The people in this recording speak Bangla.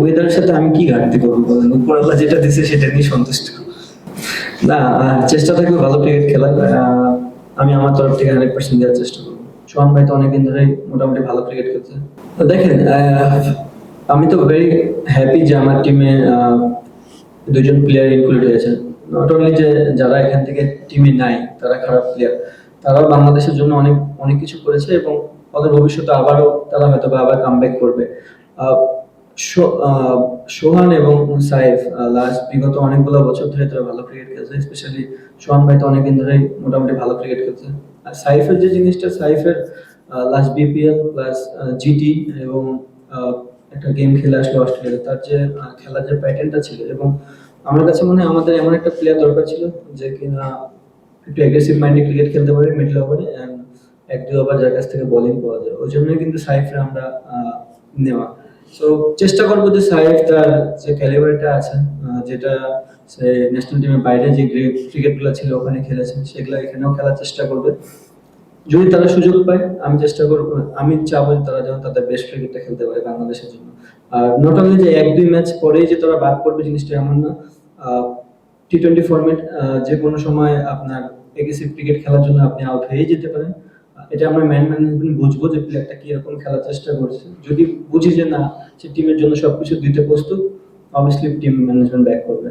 ওয়েদারের সাথে আমি কি ঘাটতি করব বলেন? উপরওয়ালা যেটা দিছে সেটা নিয়ে সন্তুষ্ট। না চেষ্টা থাকবে ভালো ক্রিকেট খেলার। আমি আমার তরফ থেকে হান্ড্রেড পার্সেন্ট দেওয়ার চেষ্টা করব। সোহান ভাই তো অনেকদিন ধরেই মোটামুটি ভালো ক্রিকেট খেলছে। দেখেন আমি তো ভেরি হ্যাপি যে আমার টিমে দুজন প্লেয়ার ইনক্লুড হয়েছে। নট অনলি যে যারা এখান থেকে টিমে নাই, তারা খারাপ প্লেয়ার তারাও বাংলাদেশের জন্য অনেক অনেক কিছু করেছে এবং ওদের ভবিষ্যতে আবারও তারা হয়তো আবার কাম করবে। সোহান এবং সাইফ লাস্ট বিগত অনেকগুলো বছর ধরে তারা ভালো ক্রিকেট খেলছে স্পেশালি সোহান ভাই তো অনেকদিন ধরেই মোটামুটি ভালো ক্রিকেট খেলছে। আর সাইফের যে জিনিসটা, সাইফের লাস্ট বিপিএল প্লাস জিটি এবং একটা গেম খেলে আসলো অস্ট্রেলিয়াতে তার যে খেলার যে প্যাটার্নটা ছিল এবং আমার কাছে মনে হয় আমাদের এমন একটা প্লেয়ার দরকার ছিল যে কিনা একটু অ্যাগ্রেসিভ মাইন্ডে ক্রিকেট খেলতে পারে মিডল ওভারে অ্যান্ড এক দুই ওভার যার কাছ থেকে বোলিং পাওয়া যায়। ওই জন্যই কিন্তু সাইফরে আমরা নেওয়া। সো চেষ্টা করব যে সাইফ তার যে ক্যালিবারটা আছে যেটা সে ন্যাশনাল টিমের বাইরে যে ক্রিকেটগুলো ছিল ওখানে খেলেছে, সেগুলো এখানেও খেলার চেষ্টা করবে। যদি তারা সুযোগ পায়, আমি চেষ্টা করব, আমি চাবো তারা যেন তাদের বেস্ট ক্রিকেটটা খেলতে পারে বাংলাদেশের জন্য। আর নট অনলি যে এক দুই ম্যাচ পরেই যে তারা বাদ পড়বে জিনিসটা এমন না টি টোয়েন্টি ফরম্যাট যে কোনো সময় আপনার এগ্রেসিভ ক্রিকেট খেলার জন্য আপনি আউট হয়েই যেতে পারেন। এটা আমরা ম্যান ম্যানেজমেন্ট বুঝব যে প্লেয়ারটা কীরকম খেলার চেষ্টা করছে। যদি বুঝি যে না, সে টিমের জন্য সবকিছু দিতে প্রস্তুত অবভিয়াসলি টিম ম্যানেজমেন্ট ব্যাক করবে।